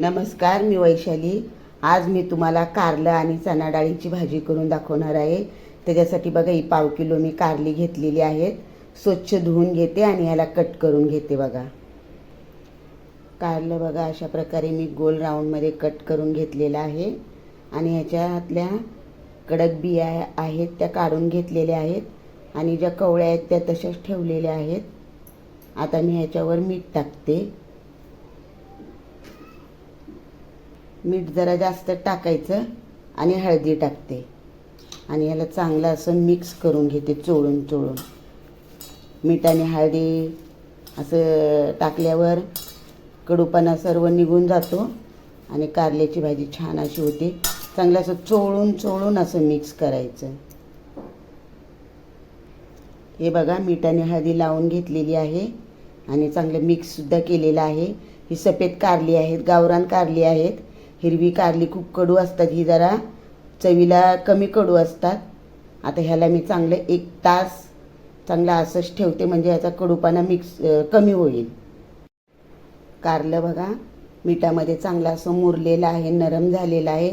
नमस्कार मी वैशाली. आज मी तुम्हाला कारलं आणि चणा डाळीची भाजी करून दाखवणार आहे. त्याच्यासाठी बघा ही पाव किलो मी कारली घेतलेली आहेत. स्वच्छ धुवून घेते आणि याला कट करून घेते बघा. कारलं बघा अशा प्रकारे मी गोल राऊंडमध्ये कट करून घेतलेलं आहे. आणि ह्याच्यातल्या कडक बिया आहेत त्या काढून घेतलेल्या आहेत. आणि ज्या कवळ्या आहेत त्या तशाच ठेवलेल्या आहेत. आता मी ह्याच्यावर मीठ टाकते. मीठ जरा जास्त टाकायचं आणि हळदी टाकते. आणि याला चांगलं असं मिक्स करून घेते चोळून चोळून. मीठ आणि हळदी असं टाकल्यावर कडूपणा सर्व निघून जातो आणि कारल्याची भाजी छान अशी होते. चांगलं असं चोळून चोळून असं मिक्स करायचं. हे बघा मीठ आणि हळदी लावून घेतलेली आहे आणि चांगलं मिक्ससुद्धा केलेलं आहे. ही सफेद कारली आहेत गावरान कारली आहेत. हिरवी कारली खूप कडू असतात ही जरा. चवीला कमी कडू असतात. आता ह्याला मी चांगलं एक तास चांगला असंच ठेवते म्हणजे ह्याचा कडूपणा मिक्स कमी होईल. कारलं बघा मिठामध्ये चांगलं असं मुरलेलं आहे नरम झालेलं आहे.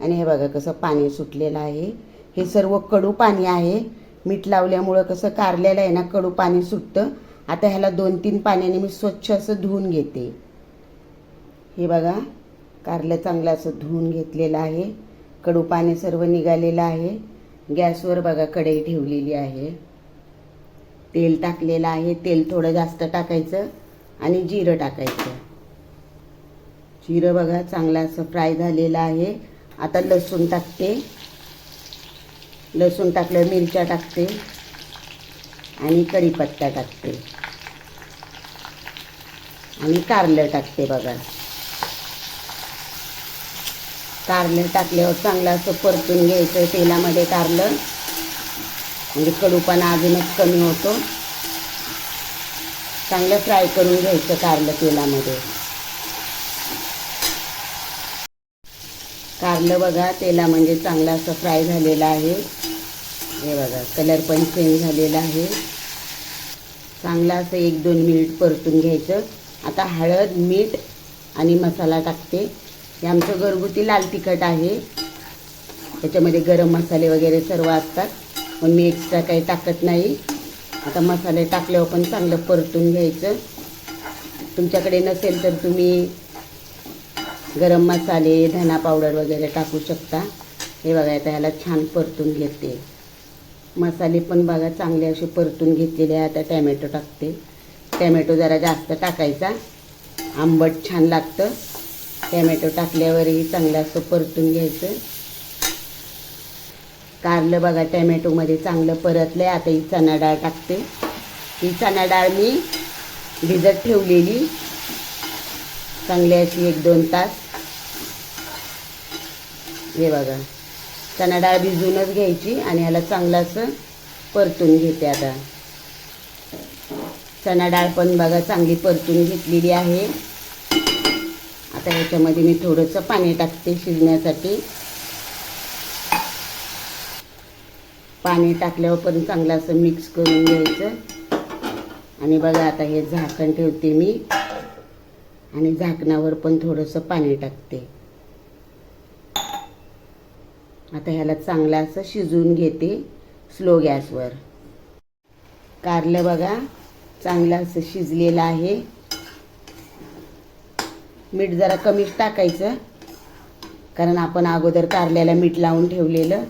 आणि हे बघा कसं पाणी सुटलेलं आहे. हे सर्व कडू पाणी आहे. मीठ लावल्यामुळं कसं कारलेलं आहे ना कडू पाणी सुटतं. आता ह्याला दोन तीन पाण्याने मी स्वच्छ असं धुवून घेते. हे बघा कारलं चांगलं असं धुवून घेतलेलं आहे. कडू पाणी सर्व निघालेलं आहे. गॅसवर बघा कढई ठेवलेली आहे. तेल टाकलेलं आहे. तेल थोडं जास्त टाकायचं आणि जिरं टाकायचं. जिरं बघा चांगलं असं फ्राय झालेलं आहे. आता लसूण टाकते. लसूण टाकलं मिरच्या टाकते. आणि कढीपत्ता टाकते. आणि कारलं टाकते बघा. कारलं टाकल्यावर चांगलं असं परतून घ्यायचं तेलामध्ये कारलं. म्हणजे कडूपणा अजूनच कमी होतो. चांगलं फ्राय करून घ्यायचं कारलं तेलामध्ये. कारलं बघा तेला म्हणजे चांगलं असं फ्राय झालेलं आहे. हे बघा कलर पण चेंज झालेला आहे. चांगलं असं एक दोन मिनिट परतून घ्यायचं. आता हळद मीठ आणि मसाला टाकते. हे आमचं घरगुती लाल तिखट आहे. त्याच्यामध्ये गरम मसाले वगैरे सर्व असतात. पण मी एक्स्ट्रा काही टाकत नाही. आता मसाले टाकल्यावर पण चांगलं परतून घ्यायचं. तुमच्याकडे नसेल तर तुम्ही गरम मसाले धना पावडर वगैरे टाकू शकता. हे बघा आता ह्याला छान परतून घेते. मसाले पण बघा चांगले असे परतून घेतलेले आहे. आता टॅमॅटो टाकते. टॅमॅटो जरा जास्त टाकायचा. आंबट छान लागतं. टॅमॅटो टाकल्यावरही चांगलं असं परतून घ्यायचं. कारलं बघा टॅमॅटोमध्ये चांगलं परतलं आहे आता ही चणा डाळ टाकते. ही चणा डाळ मी भिजत ठेवलेली. चांगली अशी एक दोन तास. हे बघा चणा डाळ भिजूनच घ्यायची आणि ह्याला चांगलं असं परतून घेते आता. चणा डाळ पण बघा चांगली परतून घेतलेली आहे. आता ह्याच्यामध्ये मी थोडंसं पाणी टाकते शिजण्यासाठी. पाणी टाकल्यावर पण चांगलं असं मिक्स करून घ्यायचं. आणि बघा आता हे झाकण ठेवते मी. आणि झाकणावर पण थोडंसं पाणी टाकते. आता ह्याला चांगलं असं शिजवून घेते स्लो गॅसवर. कारलं बघा चांगलं असं शिजलेलं आहे. मीठ जरा कमीच टाकायचं. कारण आपण अगोदर कारल्याला मीठ लावून ठेवलेलं.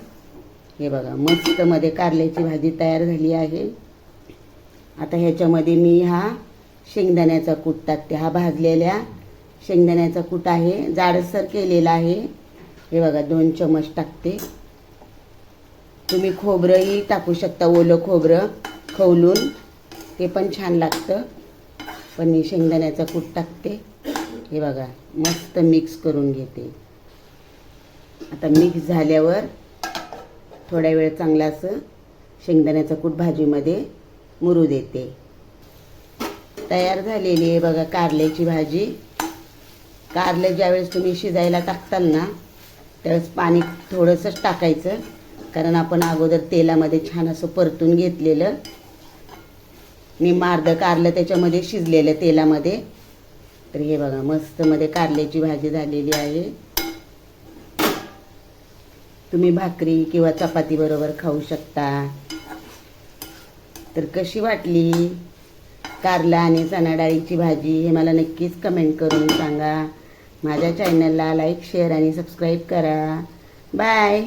हे बघा मस्तमध्ये कारल्याची भाजी तयार झाली आहे. आता ह्याच्यामध्ये मी हा शेंगदाण्याचा कूट टाकते. हा भाजलेल्या शेंगदाण्याचा कूट आहे. जाडसर केलेला आहे. हे बघा दोन चमच टाकते. तुम्ही खोबरंही टाकू शकता ओलं खोबरं खवलून. ते पण छान लागतं. पण मी शेंगदाण्याचा कूट टाकते. हे बघा मस्त मिक्स करून घेते. आता मिक्स झाल्यावर थोड्या वेळ चांगलं असं शेंगदाण्याचा कूट भाजीमध्ये मुरू देते. तयार झालेली आहे बघा कारल्याची भाजी. कारलं ज्यावेळेस तुम्ही शिजायला टाकताल ना त्यावेळेस पाणी थोडंसंच टाकायचं. कारण आपण अगोदर तेलामध्ये छान असं परतून घेतलेलं. मी मार्द कारलं त्याच्यामध्ये शिजलेलं तेलामध्ये. तर हे बघा मस्त मध्ये कारल्याची भाजी झालेली आहे. तुम्ही भाकरी किंवा चपाती बरोबर खाऊ शकता. तर कशी वाटली कारला आणि चणा डाळीची भाजी हे मला नक्कीच कमेंट करून सांगा. माझ्या चॅनलला लाईक शेअर आणि सबस्क्राईब करा. बाय!